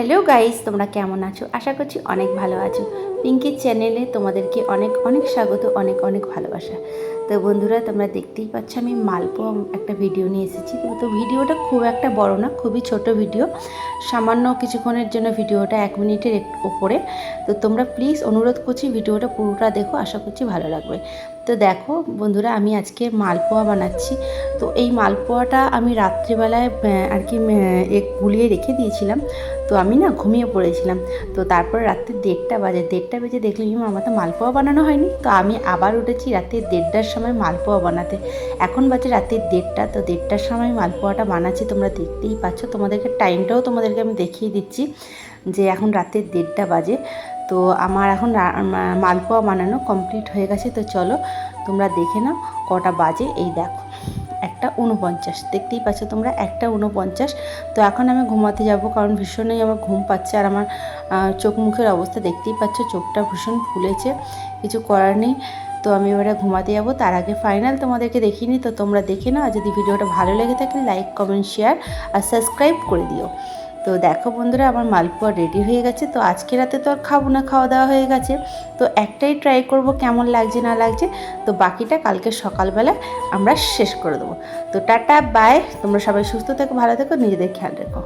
Hello guys, তোমরা কেমন আছো? আশা করছি অনেক ভালো আছো। পিঙ্কির চ্যানেলে তোমাদেরকে অনেক অনেক স্বাগত, অনেক অনেক ভালোবাসা। তো বন্ধুরা, তোমরা দেখতেই পাচ্ছ আমি মালপোয়া একটা ভিডিও নিয়ে এসেছি। তো- ভিডিওটা খুব একটা বড় না, খুবই ছোট ভিডিও। সামান্য কিছুক্ষণের জন্য ভিডিওটা এক মিনিটের উপরে তো তোমরা প্লিজ অনুরোধ করছি ভিডিওটা পুরোটা দেখো, আশা করছি ভালো লাগবে। তো দেখো বন্ধুরা আমি আজকে মালপোয়া বানাচ্ছি। তো এই মালপোয়াটা আমি রাত্রিবেলায় আর কি গুলিয়ে রেখে দিয়েছিলাম। তো আমি না ঘুমিয়ে পড়েছিলাম। তো তারপর রাত্রি দেড়টা বাজে দেড়টা বেজে দেখলাম "ইমা, আমার তো মালপোয়া বানানো হয়নি। তো আমি আবার উঠেছি রাত্রি দেড়টার সময় মালপোয়া বানাতে। এখন বাজে রাত্রি দেড়টা তো দেড়টার সময় মালপোয়াটা বানাচ্ছি। তোমরা দেখতেই পাচ্ছ তোমাদেরকে টাইমটাও তোমাদেরকে আমি দেখিয়ে দিচ্ছি যে এখন রাত্রি দেড়টা বাজে। তো আমার এখন মালপোয়া বানানো কমপ্লিট হয়ে গেছে, তো চলো তোমরা দেখে নাও কটা বাজে। এই দেখো, একটা উনপঞ্চাশ দেখতেই পাচ্ছ তোমরা একটা উনপঞ্চাশ তো এখন আমি ঘুমাতে যাব কারণ ভীষণই আমার ঘুম পাচ্ছে আর আমার চোখ মুখের অবস্থা দেখতেই পাচ্ছ, চোখটা ভীষণ ফুলেছে, কিছু করার নেই। তো আমি এবারে ঘুমাতে যাব, তার আগে ফাইনাল তোমাদেরকে দেখিনি তো তোমরা দেখে নাও, আর যদি ভিডিওটা ভালো লেগে থাকে লাইক কমেন্ট শেয়ার আর সাবস্ক্রাইব করে দিও। তো দেখো বন্ধুরা, আমার মালপোয়া রেডি হয়ে গেছে। তো আজকে রাতে তো আর খাব না, খাওয়া দাওয়া হয়ে গেছে। তো একটাই ট্রাই করব, কেমন লাগছে, না লাগছে। তো বাকিটা কালকে সকালবেলা আমরা শেষ করে দেবো। তো টাটা বাই তোমরা সবাই সুস্থ থেকো, ভালো থেকো, নিজেদের খেয়াল রেখো।